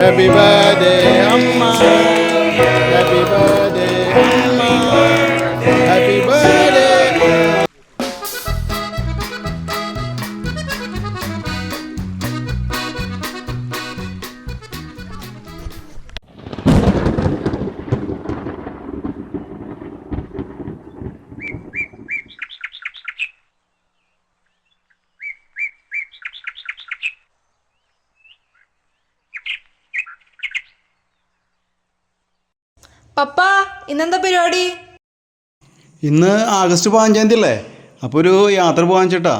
Happy birthday, പരിപാടി? ഇന്ന് August പതിനഞ്ചാം തീയതി അല്ലേ അപ്പോൾ ഒരു യാത്ര പോകാൻ ചേട്ടാ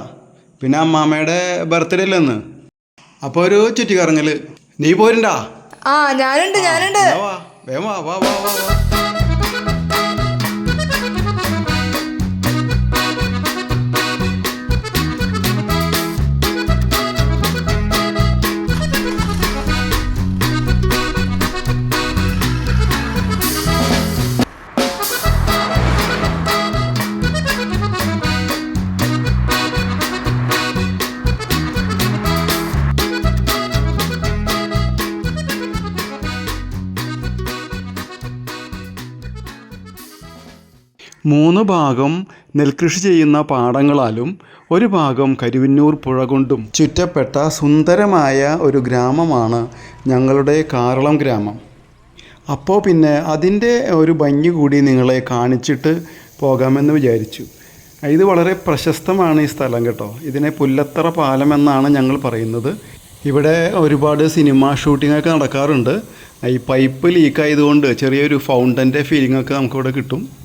പിന്നെ അമ്മാമ്മയുടെ ബർത്ത്ഡേ അല്ലേ ഇന്ന്? അപ്പോൾ ഒരു ചുറ്റിക്കറങ്ങൽ നീ പോരുണ്ടാ? ആ ഞാനുണ്ട് ഞാനുണ്ട്. വേഗം വാ വാ വാ വാ വാ. മൂന്ന് ഭാഗം നെൽകൃഷി ചെയ്യുന്ന പാടങ്ങളാലും ഒരു ഭാഗം കരുവന്നൂർ പുഴ കൊണ്ടും ചുറ്റപ്പെട്ട സുന്ദരമായ ഒരു ഗ്രാമമാണ് ഞങ്ങളുടെ കാരളം ഗ്രാമം. അപ്പോൾ പിന്നെ അതിന്റെ ഒരു ഭംഗി കൂടി നിങ്ങളെ കാണിച്ചിട്ട് പോകാമെന്ന് വിചാരിച്ചു. ഇത് വളരെ പ്രശസ്തമാണ് ഈ സ്ഥലം കേട്ടോ. ഇതിനെ പുല്ലത്തറ പാലം എന്നാണ് ഞങ്ങൾ പറയുന്നത്. ഇവിടെ ഒരുപാട് സിനിമ ഷൂട്ടിങ്ങൊക്കെ നടക്കാറുണ്ട്. ഈ പൈപ്പ് ലീക്കായതുകൊണ്ട് ചെറിയൊരു ഫൗണ്ടന്റെ ഫീലിംഗ് ഒക്കെ നമുക്കിവിടെ കിട്ടും.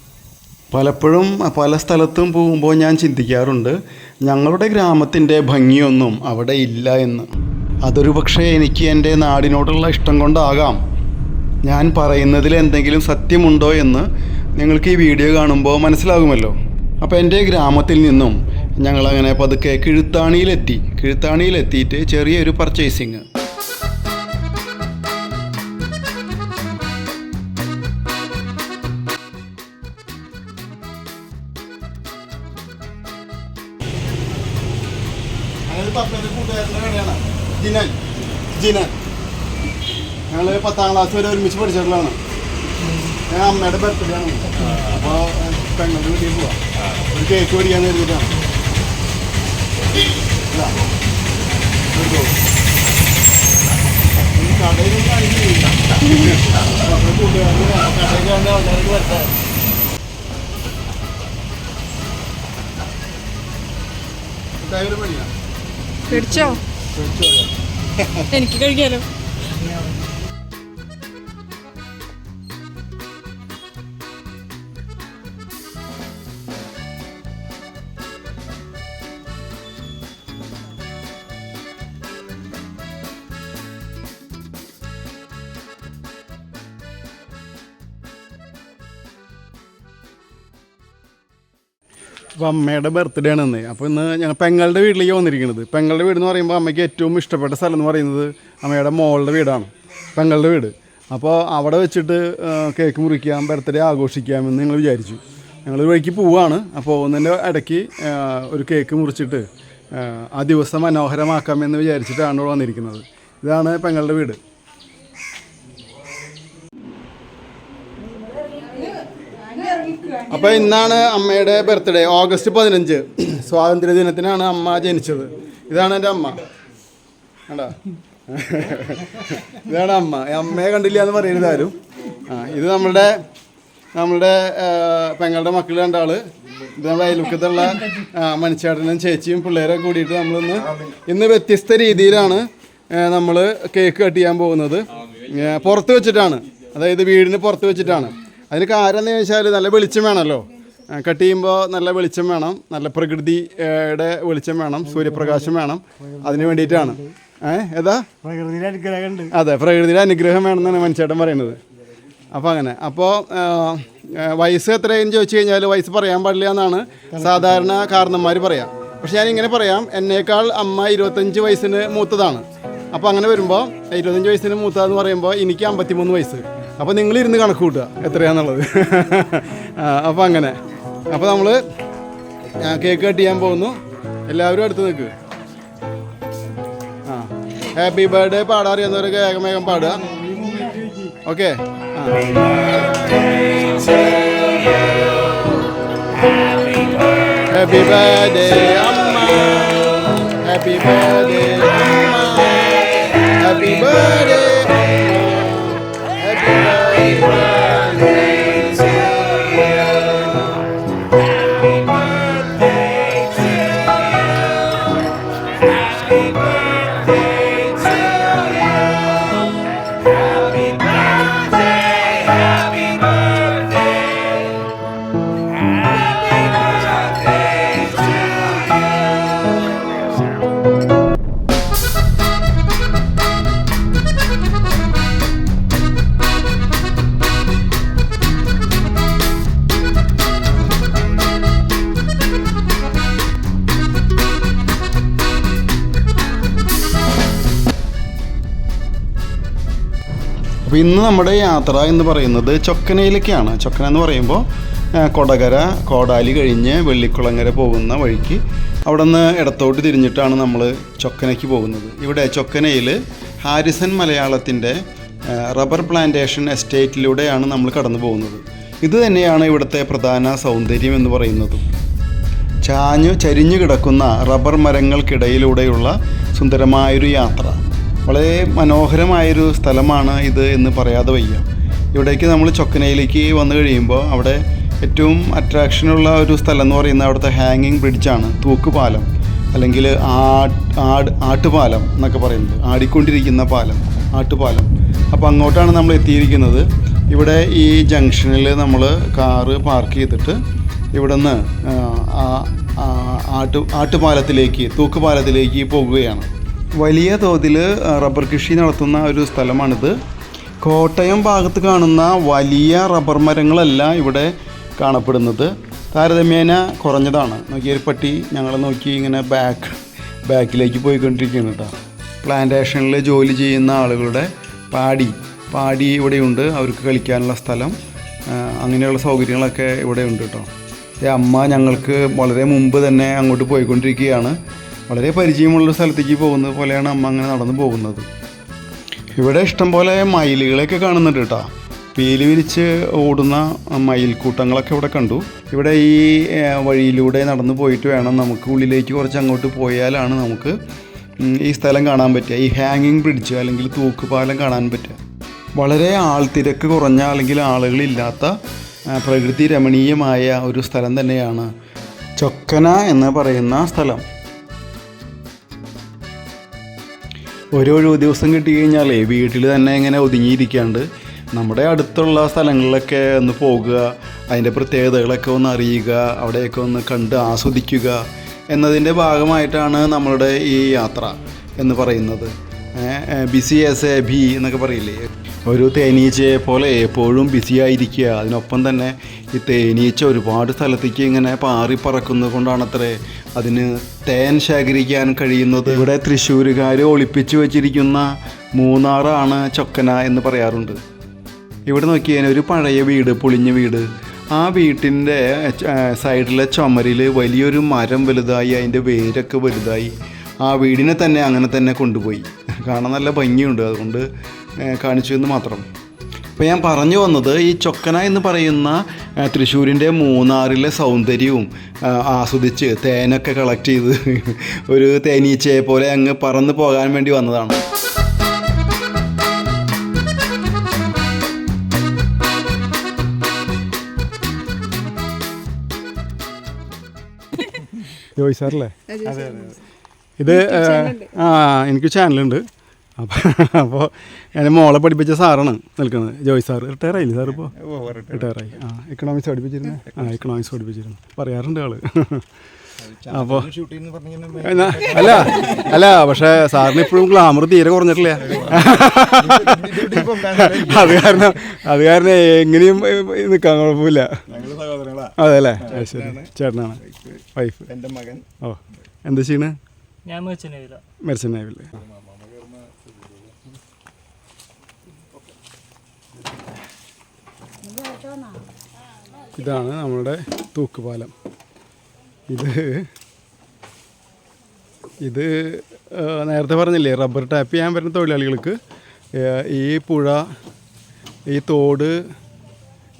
പലപ്പോഴും പല സ്ഥലത്തും പോകുമ്പോൾ ഞാൻ ചിന്തിക്കാറുണ്ട് ഞങ്ങളുടെ ഗ്രാമത്തിന്റെ ഭംഗിയൊന്നും അവിടെ ഇല്ല എന്ന്. അതൊരു പക്ഷേ എനിക്ക് എന്റെ നാടിനോടുള്ള ഇഷ്ടം കൊണ്ടാകാം. ഞാൻ പറയുന്നതിൽ എന്തെങ്കിലും സത്യമുണ്ടോ എന്ന് നിങ്ങൾക്ക് ഈ വീഡിയോ കാണുമ്പോൾ മനസ്സിലാകുമല്ലോ. അപ്പോൾ എന്റെ ഗ്രാമത്തിൽ നിന്നും ഞങ്ങളങ്ങനെ പതുക്കെ കിഴുത്താണിയിലെത്തി. കിഴുത്താണിയിലെത്തിയിട്ട് ചെറിയൊരു പർച്ചേസിങ് ജിനൻ ഞങ്ങൾ പത്താം ക്ലാസ് വരെ ഒരുമിച്ച് പഠിച്ചിട്ടുള്ളതാണ്. ഞാൻ അമ്മയുടെ ബർത്ത്ഡേ ആണ്. അപ്പോൾ പെങ്ങളുടെ വീട്ടിൽ പോവാം. ഒരു കേക്ക് മേടിക്കാൻ കരുതിയിട്ടാണ്. കടയിലൊന്നും കാണിക്കുന്നില്ല. അപ്പോൾ കൂട്ടുകാരന് കടയിൽ കണ്ട ആൾക്കാർക്ക് വരട്ടെ. എനിക്ക് കഴിക്കാലോ. അപ്പോൾ അമ്മയുടെ ബർത്ത്ഡേ ആണ് ഇന്ന്. അപ്പോൾ ഇന്ന് ഞങ്ങൾ പെങ്ങളുടെ വീട്ടിലേക്ക് വന്നിരിക്കുന്നത്. പെങ്ങളുടെ വീട് എന്ന് പറയുമ്പോൾ അമ്മയ്ക്ക് ഏറ്റവും ഇഷ്ടപ്പെട്ട സ്ഥലം എന്ന് പറയുന്നത് അമ്മയുടെ മോളുടെ വീടാണ്. പെങ്ങളുടെ വീട്. അപ്പോൾ അവിടെ വെച്ചിട്ട് കേക്ക് മുറിക്കാം ബർത്ത്ഡേ ആഘോഷിക്കാം എന്ന് ഞങ്ങൾ വിചാരിച്ചു. ഞങ്ങൾ വഴിക്ക് പോവാണ്. അപ്പോൾ ഒന്നിന്റെ ഇടയ്ക്ക് ഒരു കേക്ക് മുറിച്ചിട്ട് ആ, ദിവസം മനോഹരമാക്കാമെന്ന് വിചാരിച്ചിട്ടാണ് വന്നിരിക്കുന്നത്. ഇതാണ് പെങ്ങളുടെ വീട്. അപ്പോൾ ഇന്നാണ് അമ്മയുടെ ബർത്ത്ഡേ ഓഗസ്റ്റ് പതിനഞ്ച്. സ്വാതന്ത്ര്യ ദിനത്തിനാണ് അമ്മ ജനിച്ചത്. ഇതാണ് എന്റെ അമ്മ. കണ്ടാ? ഇതാണ് അമ്മ. അമ്മയെ കണ്ടില്ല എന്ന് പറയരുത് ആരും. ആ ഇത് നമ്മളുടെ നമ്മളുടെ പെങ്ങളുടെ മക്കൾ രണ്ടാൾ. ഇത് നമ്മുടെ അയൽവക്കത്തുള്ള മനുഷ്യേട്ടനും ചേച്ചിയും പിള്ളേരെ കൂടിയിട്ട് നമ്മളിന്ന് ഇന്ന് വ്യത്യസ്ത രീതിയിലാണ് നമ്മൾ കേക്ക് കട്ട് ചെയ്യാൻ പോകുന്നത്. പുറത്ത് വെച്ചിട്ടാണ്. അതായത് വീടിന് പുറത്ത് വെച്ചിട്ടാണ്. അതിന് കാരണം എന്ന് ചോദിച്ചാൽ നല്ല വെളിച്ചം വേണമല്ലോ കട്ട് ചെയ്യുമ്പോൾ നല്ല വെളിച്ചം വേണം. നല്ല പ്രകൃതിയുടെ വെളിച്ചം വേണം. സൂര്യപ്രകാശം വേണം. അതിന് വേണ്ടിയിട്ടാണ്. ഏഹ് ഏതാ? അതെ പ്രകൃതിയുടെ അനുഗ്രഹം വേണമെന്നാണ് മനുഷ്യേട്ടൻ പറയുന്നത്. അപ്പോൾ അങ്ങനെ. അപ്പോൾ വയസ്സ് എത്രയെന്ന് ചോദിച്ചു കഴിഞ്ഞാൽ വയസ്സ് പറയാൻ പാടില്ല എന്നാണ് സാധാരണ കാരണന്മാർ പറയാം. പക്ഷെ ഞാൻ ഇങ്ങനെ പറയാം എന്നേക്കാൾ അമ്മ ഇരുപത്തഞ്ച് വയസ്സിന് മൂത്തതാണ്. അപ്പോൾ അങ്ങനെ വരുമ്പോൾ ഇരുപത്തഞ്ച് വയസ്സിന് മൂത്തതെന്ന് പറയുമ്പോൾ എനിക്ക് അമ്പത്തിമൂന്ന് വയസ്സ്. അപ്പോൾ നിങ്ങൾ ഇരുന്ന് കണക്ക് കൂട്ടുക എത്രയാന്നുള്ളത്. അപ്പോൾ അങ്ങനെ. അപ്പോൾ നമ്മൾ കേക്ക് കട്ട് ചെയ്യാൻ പോകുന്നു. എല്ലാവരും അടുത്ത് നിൽക്ക്. ആ ഹാപ്പി ബർത്ത്ഡേ പാടാൻ അറിയാവുന്നവരൊക്കെ വേഗം വേഗം പാടുക. ഓക്കെ ഹാപ്പി ബർത്ത്ഡേ അമ്മ. ഹാപ്പി ബർത്ത്ഡേ അമ്മ. ഹാപ്പി ബർത്ത്ഡേ ഹാപ്പി ബർത്ത്ഡേ അപ്പോൾ ഇന്ന് നമ്മുടെ യാത്ര എന്ന് പറയുന്നത് ചൊക്കനയിലേക്കാണ്. ചൊക്കന എന്ന് പറയുമ്പോൾ കൊടകര കോടാലി കഴിഞ്ഞ് വെള്ളിക്കുളങ്ങര പോകുന്ന വഴിക്ക് അവിടെ നിന്ന് ഇടത്തോട്ട് തിരിഞ്ഞിട്ടാണ് നമ്മൾ ചൊക്കനയ്ക്ക് പോകുന്നത്. ഇവിടെ ചൊക്കനയിൽ ഹാരിസൺ മലയാളത്തിന്റെ റബ്ബർ പ്ലാന്റേഷൻ എസ്റ്റേറ്റിലൂടെയാണ് നമ്മൾ കടന്നു പോകുന്നത്. ഇത് തന്നെയാണ് ഇവിടുത്തെ പ്രധാന സൗന്ദര്യം എന്ന് പറയുന്നത്. ചാഞ്ഞു ചരിഞ്ഞു കിടക്കുന്ന റബ്ബർ മരങ്ങൾക്കിടയിലൂടെയുള്ള സുന്ദരമായൊരു യാത്ര. വളരെ മനോഹരമായൊരു സ്ഥലമാണ് ഇത് എന്ന് പറയാതെ വയ്യ. ഇവിടേക്ക് നമ്മൾ ചൊക്കനയിലേക്ക് വന്നു കഴിയുമ്പോൾ അവിടെ ഏറ്റവും അട്രാക്ഷനുള്ള ഒരു സ്ഥലം എന്ന് പറയുന്നത് അവിടുത്തെ ഹാങ്ങിങ് ബ്രിഡ്ജാണ് തൂക്കുപാലം. അല്ലെങ്കിൽ ആട് ആട് ആട്ടുപാലം എന്നൊക്കെ പറയുന്നത്. ആടിക്കൊണ്ടിരിക്കുന്ന പാലം ആട്ടുപാലം. അപ്പോൾ അങ്ങോട്ടാണ് നമ്മൾ എത്തിയിരിക്കുന്നത്. ഇവിടെ ഈ ജംഗ്ഷനിൽ നമ്മൾ കാറ് പാർക്ക് ചെയ്തിട്ട് ഇവിടുന്ന് ആട്ടു ആട്ടുപാലത്തിലേക്ക് തൂക്കുപാലത്തിലേക്ക് പോകുകയാണ്. വലിയ തോതിൽ റബ്ബർ കൃഷി നടത്തുന്ന ഒരു സ്ഥലമാണിത്. കോട്ടയം ഭാഗത്ത് കാണുന്ന വലിയ റബ്ബർ മരങ്ങളല്ല ഇവിടെ കാണപ്പെടുന്നത്. താരതമ്യേന കുറഞ്ഞതാണ്. നോക്കിയൊരു ഒരു പട്ടി ഞങ്ങളെ നോക്കി ഇങ്ങനെ ബാക്ക് ബാക്കിലേക്ക് പോയിക്കൊണ്ടിരിക്കുകയാണ് കേട്ടോ. പ്ലാന്റേഷനിൽ ജോലി ചെയ്യുന്ന ആളുകളുടെ പാടി. പാടി ഇവിടെയുണ്ട്. അവർക്ക് കളിക്കാനുള്ള സ്ഥലം അങ്ങനെയുള്ള സൗകര്യങ്ങളൊക്കെ ഇവിടെ ഉണ്ട് കേട്ടോ അമ്മ ഞങ്ങൾക്ക് വളരെ മുമ്പ് തന്നെ അങ്ങോട്ട് പോയിക്കൊണ്ടിരിക്കുകയാണ്. വളരെ പരിചയമുള്ള സ്ഥലത്തേക്ക് പോകുന്നത് പോലെയാണ് അമ്മ അങ്ങനെ നടന്നു പോകുന്നത്. ഇവിടെ ഇഷ്ടംപോലെ മയിലുകളെയൊക്കെ കാണുന്നുണ്ട് കേട്ടോ. പീലി വിരിച്ച് ഓടുന്ന മയിൽക്കൂട്ടങ്ങളൊക്കെ ഇവിടെ കണ്ടു. ഇവിടെ ഈ വഴിയിലൂടെ നടന്നു പോയിട്ട് വേണം നമുക്ക് ഉള്ളിലേക്ക് കുറച്ച് അങ്ങോട്ട് പോയാലാണ് നമുക്ക് ഈ സ്ഥലം കാണാൻ പറ്റുക. ഈ ഹാങ്ങിങ് ബ്രിഡ്ജ് അല്ലെങ്കിൽ തൂക്കുപാലം കാണാൻ പറ്റുക. വളരെ ആൾത്തിരക്ക് കുറഞ്ഞ അല്ലെങ്കിൽ ആളുകളില്ലാത്ത പ്രകൃതി രമണീയമായ ഒരു സ്ഥലം തന്നെയാണ് ചൊക്കന എന്ന് പറയുന്ന സ്ഥലം. ഒഴിവ് ദിവസം കിട്ടി കഴിഞ്ഞാലേ വീട്ടിൽ തന്നെ ഇങ്ങനെ ഒതുങ്ങിയിരിക്കാണ്ട് നമ്മുടെ അടുത്തുള്ള സ്ഥലങ്ങളിലൊക്കെ ഒന്ന് പോകുക അതിന്റെ പ്രത്യേകതകളൊക്കെ ഒന്ന് അറിയുക അവിടെയൊക്കെ ഒന്ന് കണ്ട് ആസ്വദിക്കുക എന്നതിന്റെ ഭാഗമായിട്ടാണ് നമ്മളുടെ ഈ യാത്ര എന്ന് പറയുന്നത്. ബിസി എസ് എ ബി എന്നൊക്കെ പറയില്ലേ? ഒരു തേനീച്ചയെ പോലെ എപ്പോഴും ബിസി ആയിരിക്കുക അതിനൊപ്പം തന്നെ ഈ തേനീച്ച ഒരുപാട് സ്ഥലത്തേക്ക് ഇങ്ങനെ പാറി പറക്കുന്നത് കൊണ്ടാണത്രേ അതിന് തേൻ ശേഖരിക്കാൻ കഴിയുന്നത്. ഇവിടെ തൃശ്ശൂരുകാർ ഒളിപ്പിച്ചു വച്ചിരിക്കുന്ന മൂന്നാറാണ് ചൊക്കന എന്ന് പറയാറുണ്ട്. ഇവിടെ നോക്കിയാൽ ഒരു പഴയ വീട് പൊളിഞ്ഞ വീട്. ആ വീട്ടിന്റെ സൈഡിലെ ചുമരിൽ വലിയൊരു മരം വലുതായി അതിന്റെ വേരൊക്കെ വലുതായി. ആ വീടിനെ തന്നെ അങ്ങനെ തന്നെ കൊണ്ടുപോയി. കാണാൻ നല്ല ഭംഗിയുണ്ട്. അതുകൊണ്ട് കാണിച്ചു എന്ന് മാത്രം. ഇപ്പോൾ ഞാൻ പറഞ്ഞു വന്നത് ഈ ചൊക്കന എന്ന് പറയുന്ന തൃശ്ശൂരിന്റെ മൂന്നാറിലെ സൗന്ദര്യവും ആസ്വദിച്ച് തേനൊക്കെ കളക്ട് ചെയ്ത് ഒരു തേനീച്ചയെ പോലെ അങ്ങ് പറന്ന് പോകാൻ വേണ്ടി വന്നതാണ്. ജോയ് സാറല്ലേ? ഇത് ആ എനിക്ക് ചാനലുണ്ട് അപ്പോൾ അപ്പോൾ എന്റെ മോളെ പഠിപ്പിച്ച സാറാണ് നിൽക്കുന്നത് ജോയ് സാർ റിട്ടയർ ആയില്ലേ സാർ ഇപ്പോൾ റിട്ടയർ. ആയി ആ എക്കണോമിക്സ് പഠിപ്പിച്ചിരുന്നു? ആ എക്കണോമിക്സ് പഠിപ്പിച്ചിരുന്നു. പറയാറുണ്ട് ആൾ. അപ്പോൾ അല്ല അല്ല പക്ഷേ സാറിന് ഇപ്പോഴും ഗ്ലാമർ തീരെ കുറഞ്ഞിട്ടില്ല. അത് കാരണം അത് കാരണം എങ്ങനെയും നിൽക്കാൻ കുഴപ്പമില്ല. അതെ അല്ലേ അത് ശരി. ചേട്ടനാണ്. വൈഫ്. എന്റെ മകൻ. ഓ എന്താ ചെയ്യണേ? മെർച്ചൻ നേവിൽ ഇതാണ് നമ്മളുടെ തൂക്കുപാലം. ഇത് ഇത് നേരത്തെ പറഞ്ഞില്ലേ റബ്ബർ ടാപ്പ് ചെയ്യാൻ വരുന്ന തൊഴിലാളികൾക്ക് ഈ പുഴ ഈ തോട്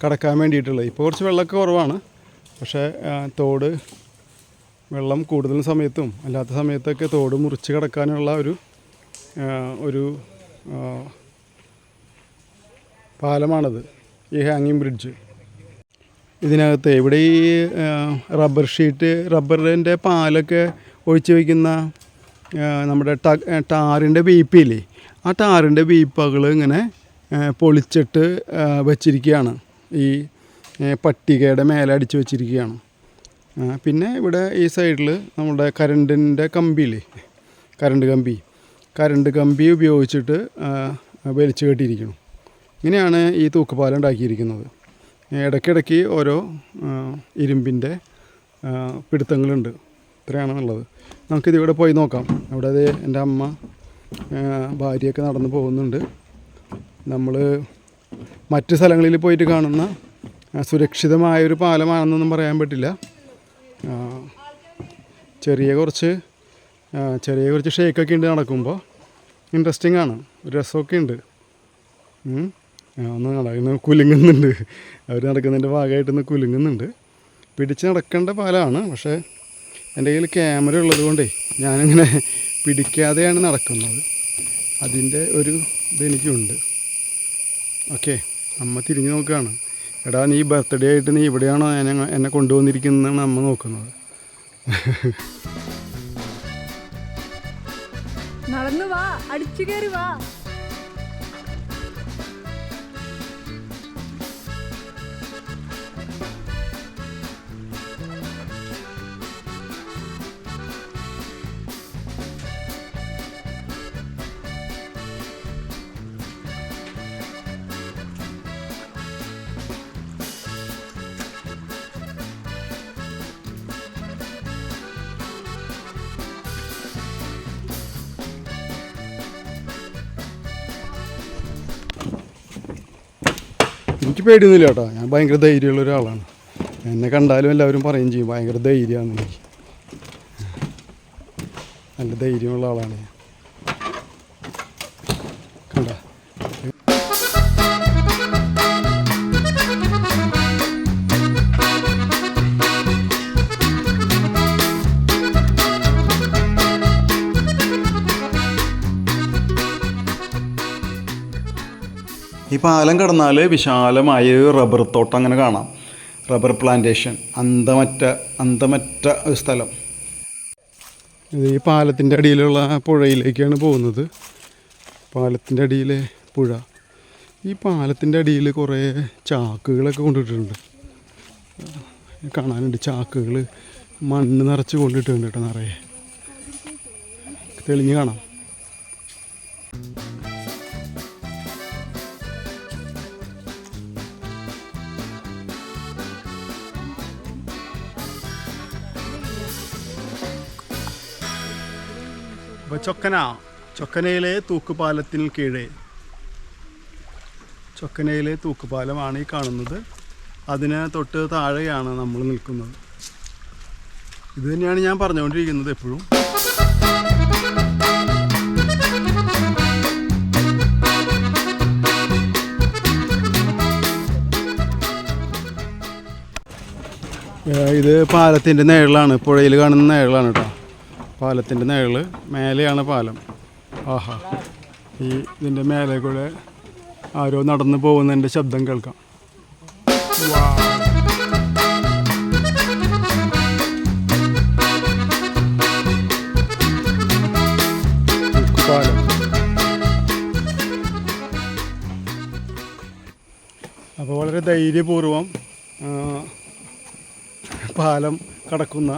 കടക്കാൻ വേണ്ടിയിട്ടുള്ളത് ഇപ്പോൾ കുറച്ച് വെള്ളമൊക്കെ കുറവാണ് പക്ഷേ തോട് വെള്ളം കൂടുതൽ സമയത്തും അല്ലാത്ത സമയത്തൊക്കെ തോട് മുറിച്ച് കടക്കാനുള്ള ഒരു ഒരു പാലമാണത്. ഈ ഹാങ്ങിങ് ബ്രിഡ്ജ്. ഇതിനകത്ത് ഇവിടെ ഈ റബ്ബർ ഷീറ്റ് റബ്ബറിന്റെ പാലൊക്കെ ഒഴിച്ച് വയ്ക്കുന്ന നമ്മുടെ ട- ടാറിന്റെ വീപ്പിയില്ലേ ആ ടാറിന്റെ വീപ്പകൾ ഇങ്ങനെ പൊളിച്ചിട്ട് വച്ചിരിക്കുകയാണ്. ഈ പട്ടികയുടെ മേലെ അടിച്ച് വച്ചിരിക്കുകയാണ്. പിന്നെ ഇവിടെ ഈ സൈഡിൽ നമ്മുടെ കരണ്ടിന്റെ കമ്പിയില്ലേ? കരണ്ട് കമ്പി. കരണ്ട് കമ്പി ഉപയോഗിച്ചിട്ട് വലിച്ചു കെട്ടിയിരിക്കണം ഇങ്ങനെയാണ് ഈ തൂക്കുപാലം ഉണ്ടാക്കിയിരിക്കുന്നത്. ഇടയ്ക്കിടയ്ക്ക് ഓരോ ഇരുമ്പിന്റെ പിടുത്തങ്ങളുണ്ട്. ഇത്രയാണെന്നുള്ളത് നമുക്കിതിവിടെ പോയി നോക്കാം. അവിടെ അത് എന്റെ അമ്മ ഭാര്യയൊക്കെ നടന്നു പോകുന്നുണ്ട്. നമ്മൾ മറ്റ് സ്ഥലങ്ങളിൽ പോയിട്ട് കാണുന്ന സുരക്ഷിതമായൊരു പാലമാണെന്നൊന്നും പറയാൻ പറ്റില്ല. ചെറിയ കുറച്ച് ചെറിയ കുറച്ച് ഷേക്കൊക്കെ ഉണ്ട് നടക്കുമ്പോൾ. ഇൻട്രസ്റ്റിംഗ് ആണ്. രസമൊക്കെ ഉണ്ട്. ഒന്ന് നടക്കുന്ന കുലുങ്ങുന്നുണ്ട്. അവർ നടക്കുന്നതിന്റെ ഭാഗമായിട്ടൊന്ന് കുലുങ്ങുന്നുണ്ട്. പിടിച്ച് നടക്കേണ്ട പാലാണ്. പക്ഷേ എന്റെ കയ്യിൽ ക്യാമറ ഉള്ളത് കൊണ്ടേ ഞാനിങ്ങനെ പിടിക്കാതെയാണ് നടക്കുന്നത്. അതിന്റെ ഒരു ഇതെനിക്കുണ്ട് ഓക്കെ അമ്മ തിരിഞ്ഞ് നോക്കുകയാണ് എടാ നീ ബർത്ത്ഡേ ആയിട്ട് നീ ഇവിടെയാണോ എന്നെ എന്നെ കൊണ്ടുവന്നിരിക്കുന്നതെന്നാണ് അമ്മ നോക്കുന്നത്. നടന്നു വാ. അടിച്ചു കയറി വാ. പേടിയൊന്നുമില്ല കേട്ടോ. ഞാൻ ഭയങ്കര ധൈര്യമുള്ള ഒരാളാണ്. എന്നെ കണ്ടാലും എല്ലാവരും പറയും ചെയ്യും ഭയങ്കര ധൈര്യമാണ് എനിക്ക്. നല്ല ധൈര്യമുള്ള ആളാണ് ഞാൻ. ഈ പാലം കടന്നാൽ വിശാലമായ ഒരു റബ്ബർ തോട്ടം അങ്ങനെ കാണാം. റബ്ബർ പ്ലാന്റേഷൻ അന്തമറ്റ അന്തമറ്റ ഒരു സ്ഥലം. ഇത് ഈ പാലത്തിന്റെ അടിയിലുള്ള പുഴയിലേക്കാണ് പോകുന്നത്. പാലത്തിന്റെ അടിയിലെ പുഴ. ഈ പാലത്തിന്റെ അടിയിൽ കുറേ ചാക്കുകളൊക്കെ കൊണ്ടിട്ടുണ്ട്. കാണാനുണ്ട് ചാക്കുകൾ മണ്ണ് നിറച്ച് കൊണ്ടിട്ടുണ്ട് കേട്ടോ നിറയെ. തെളിഞ്ഞ് കാണാം. ചൊക്കന. ചൊക്കനയിലെ തൂക്കുപാലത്തിന് കീഴേ. ചൊക്കനയിലെ തൂക്കുപാലമാണ് ഈ കാണുന്നത്. അതിന് തൊട്ട് താഴെയാണ് നമ്മൾ നിൽക്കുന്നത്. ഇത് തന്നെയാണ് ഞാൻ പറഞ്ഞുകൊണ്ടിരിക്കുന്നത് എപ്പോഴും. ഇത് പാലത്തിന്റെ നേഴിലാണ് പുഴയിൽ കാണുന്ന നേഴിലാണ് കേട്ടോ. പാലത്തിന്റെ നിഴൽ മേലെയാണ് പാലം. ആഹാ. ഈ ഇതിന്റെ മേലെ കൂടെ ആരോ നടന്നു പോകുന്നതിന്റെ ശബ്ദം കേൾക്കാം. അപ്പോൾ വളരെ ധൈര്യപൂർവം പാലം കടക്കുന്ന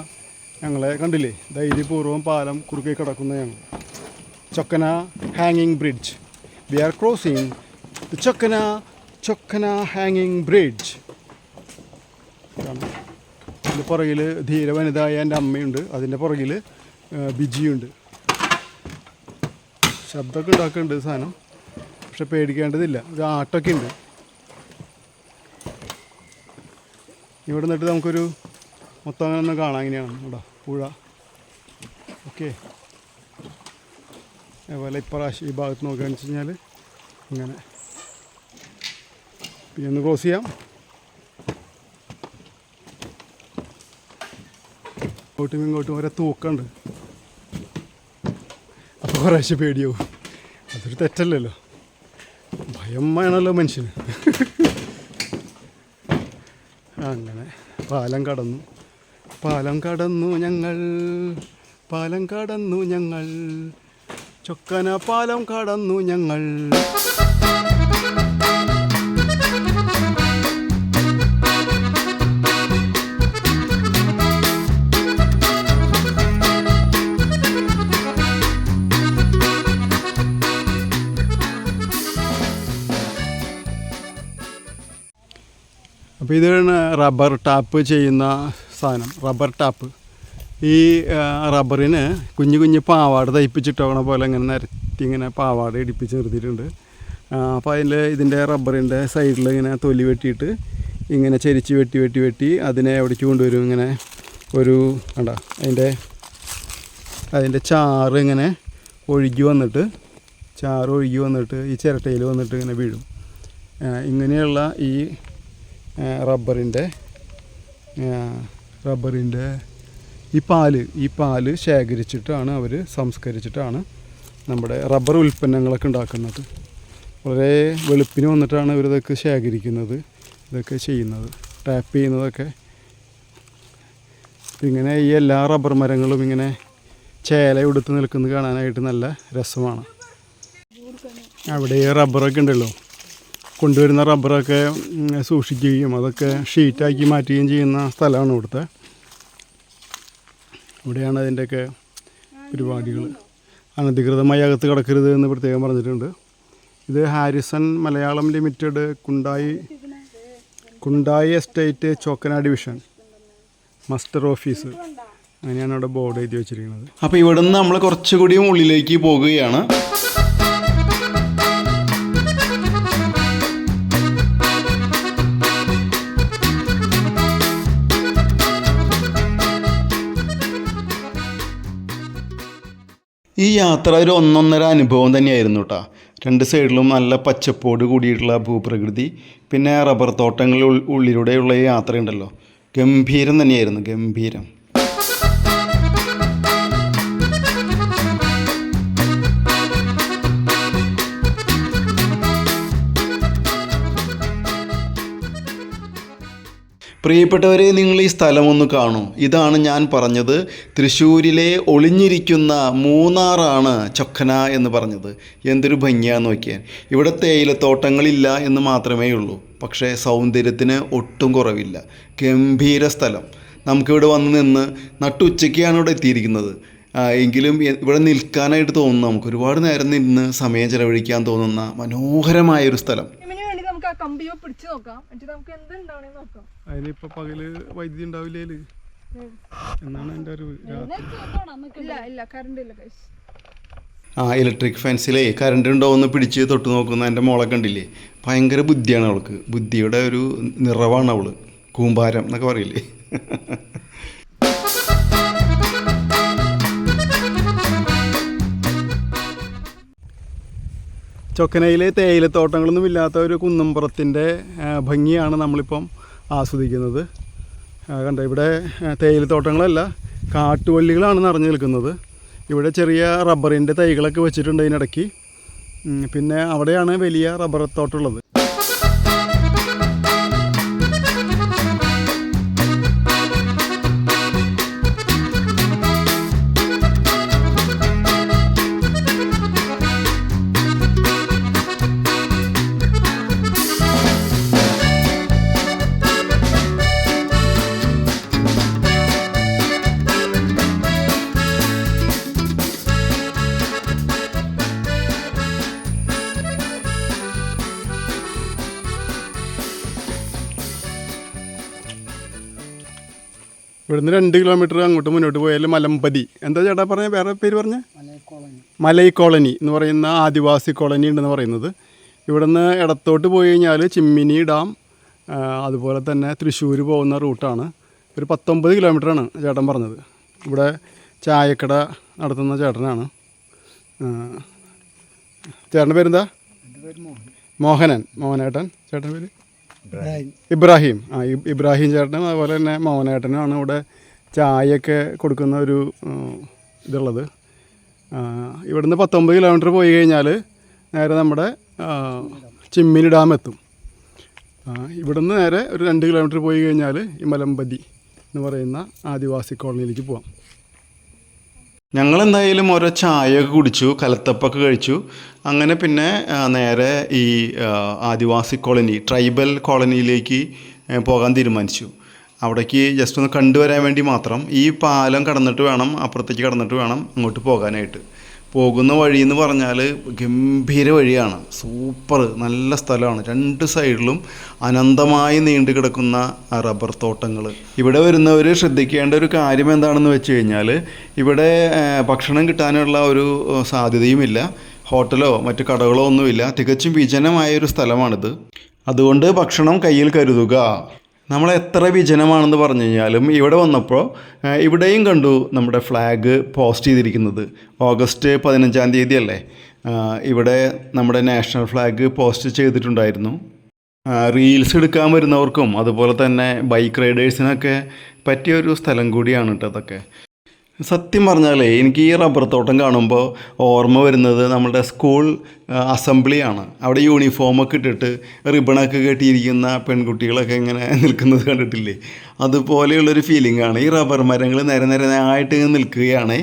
ഞങ്ങളെ കണ്ടില്ലേ? ധൈര്യപൂർവം പാലം കുറുകെ കിടക്കുന്ന ഞങ്ങൾ. ചൊക്കന ഹാങ്ങിങ് bridge V R crossing the Chokkana Chokkana ഹാങ്ങിങ് ബ്രിഡ്ജ് അതിന്റെ പുറകിൽ ധീര വനിതായ എന്റെ അമ്മയുണ്ട്. അതിന്റെ പുറകിൽ ബിജിയുണ്ട്. ശബ്ദമൊക്കെ ഉണ്ടാക്കുന്നുണ്ട് സാധനം. പക്ഷെ പേടിക്കേണ്ടതില്ല. ഒരു ആട്ടൊക്കെ ഉണ്ട് ഇവിടെ നിന്നിട്ട് നമുക്കൊരു മൊത്തം അങ്ങനെ ഒന്ന് കാണാം ഇങ്ങനെയാണ് ഇവിടെ പുഴ. ഓക്കെ. അതേപോലെ ഇപ്രാവശ്യം ഈ ഭാഗത്ത് നോക്കുകയാണെന്ന് വെച്ച് കഴിഞ്ഞാൽ ഇങ്ങനെ. പിന്നെ ഒന്ന് ക്ലോസ് ചെയ്യാം. ഇങ്ങോട്ടും ഇങ്ങോട്ടും ഓരോ തൂക്കമുണ്ട് അപ്പോൾ കുറേശ്ശെ പേടിയാവും. അതൊരു തെറ്റല്ലല്ലോ. ഭയം വേണമല്ലോ മനുഷ്യന്. അങ്ങനെ പാലം കടന്നു. പാലം കടന്നു ഞങ്ങൾ പാലം കടന്നു ഞങ്ങൾ ചൊക്കന പാലം കടന്നു ഞങ്ങൾ. അപ്പോൾ ഇതാണ് റബ്ബർ ടാപ്പ് ചെയ്യുന്ന സാധനം റബ്ബർ ടാപ്പ്. ഈ റബ്ബറിന് കുഞ്ഞു കുഞ്ഞു പാവാട് തയ്പ്പിച്ചിട്ടോണ പോലെ ഇങ്ങനെ നിരത്തി ഇങ്ങനെ പാവാട് ഇടിപ്പിച്ച് നിർത്തിയിട്ടുണ്ട്. അപ്പോൾ അതിൽ ഇതിന്റെ റബ്ബറിന്റെ സൈഡിൽ ഇങ്ങനെ തൊലി വെട്ടിയിട്ട് ഇങ്ങനെ ചരിച്ച് വെട്ടി വെട്ടി വെട്ടി അതിനെ എവിടേക്ക് കൊണ്ടുവരും. ഇങ്ങനെ ഒരു കണ്ട അതിന്റെ അതിന്റെ ചാറ് ഇങ്ങനെ ഒഴുകി വന്നിട്ട് ചാറ് ഒഴുകി വന്നിട്ട് ഈ ചിരട്ടയിൽ വന്നിട്ട് ഇങ്ങനെ വീഴും. ഇങ്ങനെയുള്ള ഈ റബ്ബറിന്റെ റബ്ബറിന്റെ ഈ പാൽ ഈ പാൽ ശേഖരിച്ചിട്ടാണ് അവർ സംസ്കരിച്ചിട്ടാണ് നമ്മുടെ റബ്ബർ ഉൽപ്പന്നങ്ങളൊക്കെ ഉണ്ടാക്കുന്നത്. വളരെ വെളുപ്പിന് വന്നിട്ടാണ് ഇവരിതൊക്കെ ശേഖരിക്കുന്നത് ഇതൊക്കെ ചെയ്യുന്നത് ടാപ്പ് ചെയ്യുന്നതൊക്കെ. ഇങ്ങനെ ഈ എല്ലാ റബ്ബർ മരങ്ങളും ഇങ്ങനെ ചേല ഉടുത്ത് നിൽക്കുന്നത് കാണാനായിട്ട് നല്ല രസമാണ്. അവിടെ ഈ റബ്ബറൊക്കെ ഉണ്ടല്ലോ. കൊണ്ടുവരുന്ന റബ്ബറൊക്കെ സൂക്ഷിക്കുകയും അതൊക്കെ ഷീറ്റാക്കി മാറ്റുകയും ചെയ്യുന്ന സ്ഥലമാണ് ഇവിടുത്തെ. ഇവിടെയാണ് അതിന്റെയൊക്കെ പരിപാടികൾ. അനധികൃതമായി അകത്ത് കിടക്കരുത് എന്ന് പ്രത്യേകം പറഞ്ഞിട്ടുണ്ട്. ഇത് Harrison Malayalam limited Kundayi Kundayi estate Chokkana division muster office. അങ്ങനെയാണ് അവിടെ ബോർഡ് എഴുതി വെച്ചിരിക്കുന്നത്. അപ്പോൾ ഇവിടുന്ന് നമ്മൾ കുറച്ചുകൂടി ഉള്ളിലേക്ക് പോകുകയാണ്. ഈ യാത്ര ഒരു ഒന്നൊന്നര അനുഭവം തന്നെയായിരുന്നു കേട്ടോ രണ്ട് സൈഡിലും നല്ല പച്ചപ്പോട് കൂടിയിട്ടുള്ള ഭൂപ്രകൃതി പിന്നെ റബ്ബർ തോട്ടങ്ങളിൽ ഉള്ളിലൂടെയുള്ള ഈ യാത്രയുണ്ടല്ലോ. ഗംഭീരം തന്നെയായിരുന്നു ഗംഭീരം. പ്രിയപ്പെട്ടവരെ നിങ്ങൾ ഈ സ്ഥലമൊന്ന് കാണൂ. ഇതാണ് ഞാൻ പറഞ്ഞത്. തൃശ്ശൂരിലെ ഒളിഞ്ഞിരിക്കുന്ന മൂന്നാറാണ് ചൊക്കന എന്ന് പറഞ്ഞത്. എന്തൊരു ഭംഗിയാന്ന് നോക്കിയാൽ ഇവിടെ തേയിലത്തോട്ടങ്ങളില്ല എന്ന് മാത്രമേ ഉള്ളൂ. പക്ഷേ സൗന്ദര്യത്തിന് ഒട്ടും കുറവില്ല. ഗംഭീര സ്ഥലം. നമുക്കിവിടെ വന്ന് നിന്ന് നട്ടുച്ചയ്ക്കാണ് ഇവിടെ എത്തിയിരിക്കുന്നത്. എങ്കിലും ഇവിടെ നിൽക്കാനായിട്ട് തോന്നുന്നു. നമുക്ക് ഒരുപാട് നേരം നിന്ന് സമയം ചെലവഴിക്കാൻ തോന്നുന്ന മനോഹരമായ ഒരു സ്ഥലം നമുക്ക് ആ കമ്പിയോ പിടിച്ചു നോക്കാം. എന്നിട്ട് നമുക്ക് എന്തുണ്ടാവണേ നോക്കാം. അതിനിപ്പോൾ പകൽ വൈദ്യുതി ഉണ്ടാവില്ലേ എന്നാണ് എന്റെ ഒരു ഇല്ല ഇല്ല കറണ്ട് ഇല്ല ആ ഇലക്ട്രിക് ഫാൻസിലേ കറണ്ട് ഉണ്ടോ എന്ന് പിടിച്ച് തൊട്ട് നോക്കുന്ന എന്റെ മോളെ കണ്ടില്ലേ? ഭയങ്കര ബുദ്ധിയാണ് അവൾക്ക്. ബുദ്ധിയുടെ ഒരു നിറവാണ് അവൾ. കൂമ്പാരം എന്നൊക്കെ പറയില്ലേ? ചൊക്കനയിലെ തേയിലത്തോട്ടങ്ങളൊന്നും ഇല്ലാത്ത ഒരു കുന്നമ്പുറത്തിന്റെ ഭംഗിയാണ് നമ്മളിപ്പം ആസ്വദിക്കുന്നത്. കണ്ട ഇവിടെ തേയിലത്തോട്ടങ്ങളല്ല കാട്ടുവള്ളികളാണ് നിറഞ്ഞു നിൽക്കുന്നത്. ഇവിടെ ചെറിയ റബ്ബറിന്റെ തൈകളൊക്കെ വെച്ചിട്ടുണ്ട് അതിനിടയ്ക്ക്. പിന്നെ അവിടെയാണ് വലിയ റബ്ബർ തോട്ടമുള്ളത് ഇവിടുന്ന് രണ്ട് കിലോമീറ്റർ അങ്ങോട്ട് മുന്നോട്ട് പോയാൽ മലമ്പതി. എന്താ ചേട്ടാ പറഞ്ഞ? വേറെ പേര് പറഞ്ഞ? മലൈ കോളനി എന്ന് പറയുന്ന ആദിവാസി കോളനി ഉണ്ടെന്ന് പറയുന്നത്. ഇവിടുന്ന് ഇടത്തോട്ട് പോയി കഴിഞ്ഞാൽ ചിമ്മിനി ഡാം അതുപോലെ തന്നെ തൃശ്ശൂർ പോകുന്ന റൂട്ടാണ്. ഒരു പത്തൊമ്പത് കിലോമീറ്ററാണ് ചേട്ടൻ പറഞ്ഞത്. ഇവിടെ ചായക്കട നടത്തുന്ന ചേട്ടനാണ്. ചേട്ടന്റെ പേരെന്താ? മോഹനൻ മോഹനേട്ടൻ. ചേട്ടന്റെ പേര്? ഇബ്രാഹിം. ആ ഇബ്രാഹിം ചേട്ടനും അതുപോലെ തന്നെ മോഹനേട്ടനുമാണ് ഇവിടെ ചായയൊക്കെ കൊടുക്കുന്ന ഒരു ഇതുള്ളത്. ഇവിടുന്ന് പത്തൊമ്പത് കിലോമീറ്റർ പോയി കഴിഞ്ഞാൽ നേരെ നമ്മുടെ ചിമ്മിനി ഡാം എത്തും. ഇവിടുന്ന് നേരെ ഒരു രണ്ട് കിലോമീറ്റർ പോയി കഴിഞ്ഞാൽ ഈ മലമ്പതി എന്ന് പറയുന്ന ആദിവാസി കോളനിയിലേക്ക് പോവാം. ഞങ്ങൾ എന്തായാലും ഓരോ ചായയൊക്കെ കുടിച്ചു കലത്തപ്പൊക്കെ കഴിച്ചു. അങ്ങനെ പിന്നെ നേരെ ഈ ആദിവാസി കോളനി ട്രൈബൽ കോളനിയിലേക്ക് പോകാൻ തീരുമാനിച്ചു. അവിടേക്ക് ജസ്റ്റ് ഒന്ന് കണ്ടുവരാൻ വേണ്ടി മാത്രം ഈ പാലം കടന്നിട്ട് വേണം അപ്പുറത്തേക്ക് കടന്നിട്ട് വേണം അങ്ങോട്ട് പോകാനായിട്ട്. പോകുന്ന വഴി എന്ന് പറഞ്ഞാൽ ഗംഭീര വഴിയാണ്. സൂപ്പർ നല്ല സ്ഥലമാണ്. രണ്ട് സൈഡിലും അനന്തമായി നീണ്ടു കിടക്കുന്ന റബ്ബർ തോട്ടങ്ങൾ ഇവിടെ വരുന്നവർ ശ്രദ്ധിക്കേണ്ട ഒരു കാര്യം എന്താണെന്ന് വെച്ച് കഴിഞ്ഞാൽ ഇവിടെ ഭക്ഷണം കിട്ടാനുള്ള ഒരു സാധ്യതയുമില്ല. ഹോട്ടലോ മറ്റു കടകളോ ഒന്നുമില്ല. തികച്ചും വിജനമായ ഒരു സ്ഥലമാണിത്. അതുകൊണ്ട് ഭക്ഷണം കയ്യിൽ കരുതുക. നമ്മൾ എത്ര വിജനമാണെന്ന് പറഞ്ഞു കഴിഞ്ഞാലും ഇവിടെ വന്നപ്പോൾ ഇവിടെയും കണ്ടു നമ്മുടെ ഫ്ലാഗ് പോസ്റ്റ് ചെയ്തിരിക്കുന്നത്. ഓഗസ്റ്റ് പതിനഞ്ചാം തീയതി അല്ലേ ഇവിടെ നമ്മുടെ നാഷണൽ ഫ്ലാഗ് പോസ്റ്റ് ചെയ്തിട്ടുണ്ടായിരുന്നു. റീൽസ് എടുക്കാൻ വരുന്നവർക്കും അതുപോലെ തന്നെ ബൈക്ക് റൈഡേഴ്സിനൊക്കെ പറ്റിയ ഒരു സ്ഥലം കൂടിയാണ് കേട്ടോ അതൊക്കെ. സത്യം പറഞ്ഞാൽ എനിക്ക് ഈ റബ്ബർ തോട്ടം കാണുമ്പോൾ ഓർമ്മ വരുന്നത് നമ്മുടെ സ്കൂൾ അസംബ്ലിയാണ്. അവിടെ യൂണിഫോമൊക്കെ ഇട്ടിട്ട് റിബണൊക്കെ കെട്ടിയിരിക്കുന്ന പെൺകുട്ടികളൊക്കെ ഇങ്ങനെ നിൽക്കുന്നത് കണ്ടിട്ടില്ലേ? അതുപോലെയുള്ളൊരു ഫീലിംഗ് ആണ്. ഈ റബ്ബർ മരങ്ങൾ നേരെ നേരെ ആയിട്ട് നിൽക്കുകയാണ്.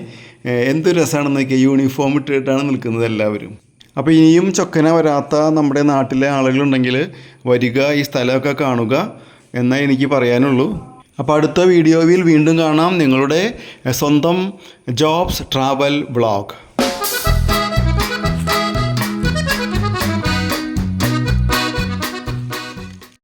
എന്തു രസമാണെന്ന് നോക്കിയാൽ യൂണിഫോം ഇട്ടിട്ടാണ് നിൽക്കുന്നത് എല്ലാവരും. അപ്പോൾ ഇനിയും ചൊക്കന വരാത്ത നമ്മുടെ നാട്ടിലെ ആളുകളുണ്ടെങ്കിൽ വരിക ഈ സ്ഥലമൊക്കെ കാണുക എന്നേ എനിക്ക് പറയാനുള്ളൂ. അപ്പോൾ അടുത്ത വീഡിയോയിൽ വീണ്ടും കാണാം നിങ്ങളുടെ സ്വന്തം ജോബ്സ് ട്രാവൽ വ്ളോഗ്.